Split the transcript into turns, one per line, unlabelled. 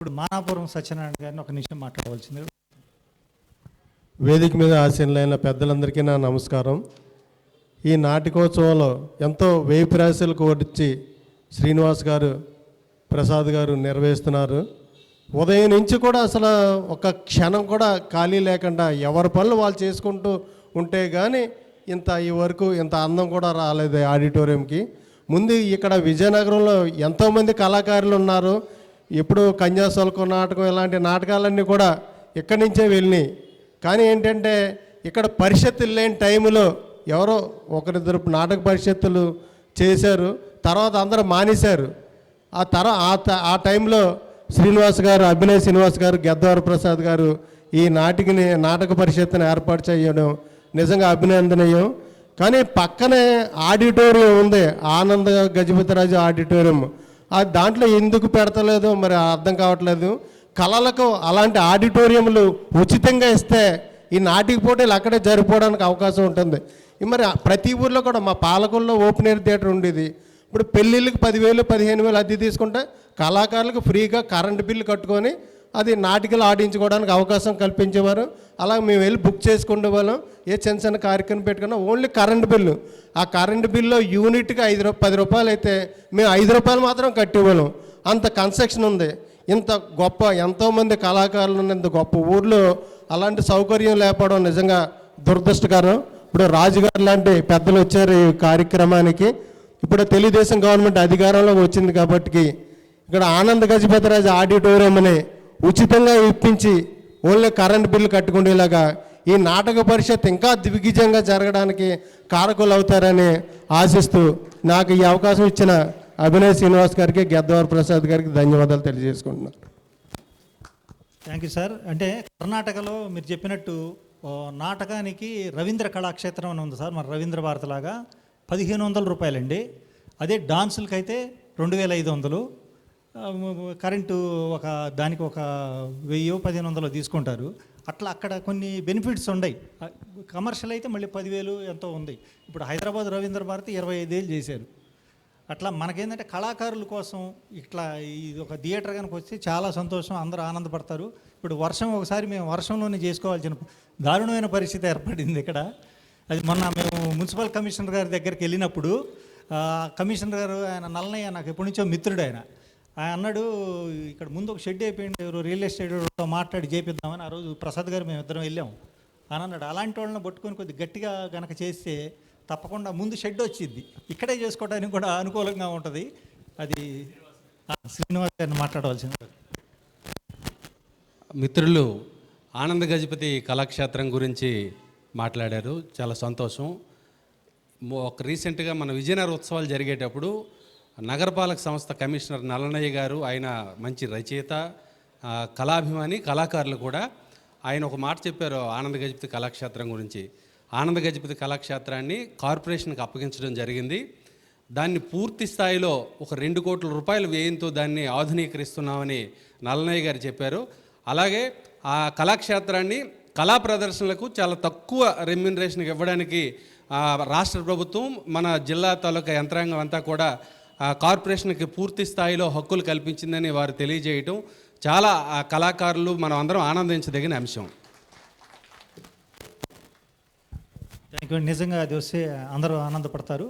ఇప్పుడు మానాపురం సత్యనారాయణ గారిని ఒక నిమిషం మాట్లాడవలసింది
వేదిక మీద ఆశీనులైన పెద్దలందరికీ నా నమస్కారం. ఈ నాటికోత్సవంలో ఎంతో వేయి ప్రయాసాలకు శ్రీనివాస్ గారు ప్రసాద్ గారు నిర్వహిస్తున్నారు. ఉదయం నుంచి కూడా అసలు ఒక క్షణం కూడా ఖాళీ లేకుండా ఎవరి పనులు వాళ్ళు చేసుకుంటూ ఉంటే కానీ ఇంత ఈ వరకు ఇంత అందం కూడా రాలేదు ఆడిటోరియంకి. ముందు ఇక్కడ విజయనగరంలో ఎంతోమంది కళాకారులు ఉన్నారు. ఇప్పుడు కన్యాశుల్కం నాటకం ఇలాంటి నాటకాలన్నీ కూడా ఇక్కడి నుంచే వెళ్ళినాయి. కానీ ఏంటంటే ఇక్కడ పరిషత్తులు లేని టైంలో ఎవరో ఒకరిద్దరు నాటక పరిషత్తులు చేశారు తర్వాత అందరూ మానేశారు. ఆ తర్వాత ఆ ఆ టైంలో శ్రీనివాస్ గారు అభినయ్ శ్రీనివాస్ గారు గద్దవర ప్రసాద్ గారు ఈ నాటికని నాటక పరిషత్తుని ఏర్పాటు చేయడం నిజంగా అభినందనీయం. కానీ పక్కనే ఆడిటోరియం ఉంది ఆనంద గజపతిరాజు ఆడిటోరియం. ఆ దాంట్లో ఎందుకు పెడతలేదో? మరి అర్థం కావట్లేదు. కళలకు అలాంటి ఆడిటోరియంలు ఉచితంగా ఇస్తే ఈ నాటిక పోటీలు అక్కడే జరిపోవడానికి అవకాశం ఉంటుంది. మరి ప్రతి ఊర్లో కూడా మా పాలకుల్లో ఓపెన్ ఎయిర్ థియేటర్ ఉండేది. ఇప్పుడు పెళ్ళిళ్ళకి పదివేలు పదిహేను వేలు అద్దె తీసుకుంటే కళాకారులకు ఫ్రీగా కరెంటు బిల్లు కట్టుకొని అది నాటికలు ఆడించుకోవడానికి అవకాశం కల్పించేవారు. అలా మేము వెళ్ళి బుక్ చేసుకునే వాళ్ళం. ఏ చిన్న చిన్న కార్యక్రమం పెట్టుకున్నా ఓన్లీ కరెంటు బిల్లు. ఆ కరెంటు బిల్లు యూనిట్కి ఐదు రూ పది రూపాయలు అయితే మేము ఐదు రూపాయలు మాత్రం కట్టేవాళ్ళం. అంత కన్స్ట్రక్షన్ ఉంది. ఇంత గొప్ప ఎంతోమంది కళాకారులు ఇంత గొప్ప ఊర్లో అలాంటి సౌకర్యం లేకపోవడం నిజంగా దురదృష్టకరం. ఇప్పుడు రాజుగారు లాంటి పెద్దలు వచ్చారు ఈ కార్యక్రమానికి. ఇప్పుడు తెలుగుదేశం గవర్నమెంట్ అధికారంలో వచ్చింది కాబట్టి ఇక్కడ ఆనంద గజపతిరాజు ఆడిటోరియం అని ఉచితంగా ఇప్పించి ఓన్లీ కరెంట్ బిల్లు కట్టుకునేలాగా ఈ నాటక పరిషత్ ఇంకా దిగ్విజయంగా జరగడానికి కారకులు అవుతారని ఆశిస్తూ నాకు ఈ అవకాశం ఇచ్చిన అభినయ్ శ్రీనివాస్ గారికి గద్దవర ప్రసాద్ గారికి ధన్యవాదాలు తెలియజేసుకుంటున్నాను.
Thank you sir. అంటే కర్ణాటకలో మీరు చెప్పినట్టు నాటకానికి రవీంద్ర కళాక్షేత్రం అని ఉంది సార్ మన రవీంద్ర భారతిలాగా. పదిహేను వందల రూపాయలండి. అదే డాన్సులకైతే అయితే రెండు వేల ఐదు వందలు. కరెంటు ఒక దానికి ఒక వెయ్యో పదిహేను వందలు తీసుకుంటారు. అట్లా అక్కడ కొన్ని బెనిఫిట్స్ ఉన్నాయి కమర్షియల్ అయితే మళ్ళీ పదివేలు ఎంతో ఉంది. ఇప్పుడు హైదరాబాద్ రవీంద్ర భారతి ఇరవై ఐదేళ్ళు చేశారు. అట్లా మనకేంటంటే కళాకారుల కోసం ఇట్లా ఇది ఒక థియేటర్ కనుక వస్తే చాలా సంతోషం అందరూ ఆనందపడతారు. ఇప్పుడు వర్షం ఒకసారి మేము వర్షంలోనే చేసుకోవాల్సిన దారుణమైన పరిస్థితి ఏర్పడింది ఇక్కడ. అది మొన్న మేము మున్సిపల్ కమిషనర్ గారి దగ్గరికి వెళ్ళినప్పుడు కమిషనర్ గారు ఆయన నల్లనయ్య నాకు ఎప్పటి నుంచో మిత్రుడు ఆయన. ఆయన అన్నాడు ఇక్కడ ముందు ఒక షెడ్ అయిపోయింది ఎవరు రియల్ ఎస్టేట్తో మాట్లాడి చేపిద్దామని. ఆ రోజు ప్రసాద్ గారు మేము ఇద్దరం వెళ్ళాం అని అన్నాడు అలాంటి వాళ్ళని పట్టుకొని కొద్ది గట్టిగా గనక చేస్తే తప్పకుండా ముందు షెడ్ వచ్చింది ఇక్కడే చేసుకోవడానికి కూడా అనుకూలంగా ఉంటుంది. అది శ్రీనివాస్ గారిని మాట్లాడవలసింది.
మిత్రులు ఆనంద గజపతి కళాక్షేత్రం గురించి మాట్లాడారు. చాలా సంతోషం. ఒక రీసెంట్గా మన విజయనగర ఉత్సవాలు జరిగేటప్పుడు నగరపాలక సంస్థ కమిషనర్ నలనయ్య గారు ఆయన మంచి రచయిత కళాభిమాని కళాకారులు కూడా. ఆయన ఒక మాట చెప్పారు ఆనంద గజపతి కళాక్షేత్రం గురించి. ఆనంద గజపతి కళాక్షేత్రాన్ని కార్పొరేషన్కి అప్పగించడం జరిగింది. దాన్ని పూర్తి స్థాయిలో ఒక రెండు కోట్ల రూపాయల వ్యయంతో దాన్ని ఆధునీకరిస్తున్నామని నల్లనయ్య గారు చెప్పారు. అలాగే ఆ కళాక్షేత్రాన్ని కళా ప్రదర్శనలకు చాలా తక్కువ రెమ్యునరేషన్ ఇవ్వడానికి రాష్ట్ర ప్రభుత్వం మన జిల్లా తాలూకా యంత్రాంగం అంతా కూడా కార్పొరేషన్కి పూర్తి స్థాయిలో హక్కులు కల్పించిందని వారు తెలియజేయటం చాలా ఆ కళాకారులు మనం అందరం ఆనందించదగిన అంశం.
థ్యాంక్ యూ నిజంగా అది వస్తే అందరూ ఆనందపడతారు.